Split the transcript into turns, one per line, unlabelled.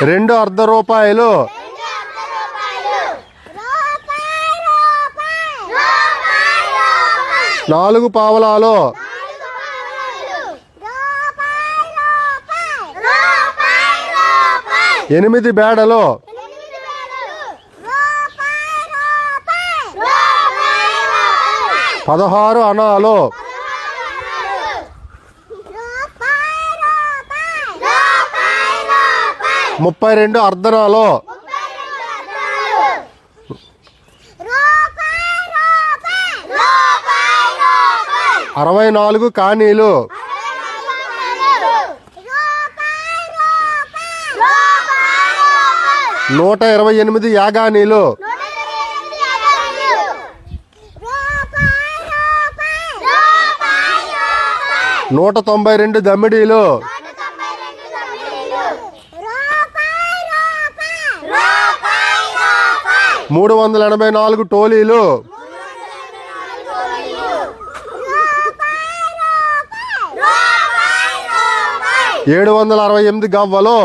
రెండు అర్ధ రూపాయలు. నాలుగు పావలాలు. ఎనిమిది బేడలు. పదహారు అనాలు. ముప్పై రెండు అర్ధనాలు. అరవై నాలుగు కానీలు. నూట ఇరవై ఎనిమిది యాగానీలు. నూట తొంభై రెండు దమ్మిడీలు. మూడు వందల ఎనభై నాలుగు టోలీలు. ఏడు వందల అరవై ఎనిమిది గవ్వలు.